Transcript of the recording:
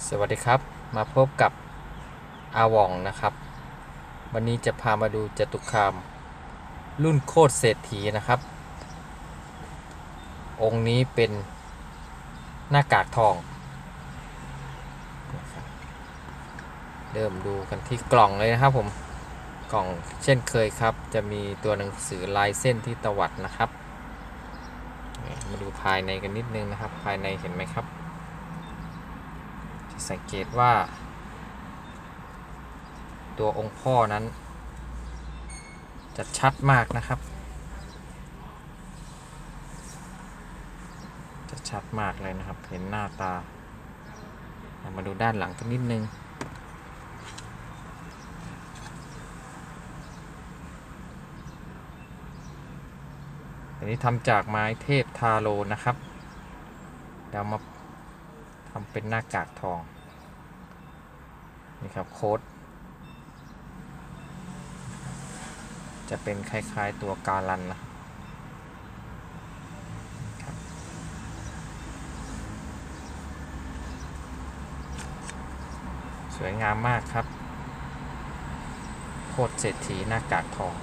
สวัสดีครับ มาพบกับอาว่องนะครับ วันนี้จะพามาดูจตุคาม รุ่นโคตรเศรษฐีนะครับ องค์นี้เป็นหน้ากากทอง เริ่มดูกันที่กล่องเลยนะครับผมกล่องเช่นเคยครับ จะมีตัวหนังสือลายเส้นที่ตวัดนะครับ มาดูภายในกันนิดนึงนะครับ ภายในเห็นไหมครับ สังเกตว่า ตัวองค์พ่อนั้น จะชัดมากนะครับ จะชัดมากเลยนะครับ เห็นหน้าตาเรามาดูด้านหลังกันนิดนึงอันนี้ทำจากไม้เทพทาโรนะครับเดี๋ยวมา ทำเป็นหน้ากากทอง นี่ครับโค้ด จะเป็นคล้ายๆตัวการันนะครับสวยงามมากครับโคตรเศรษฐีหน้ากากทอง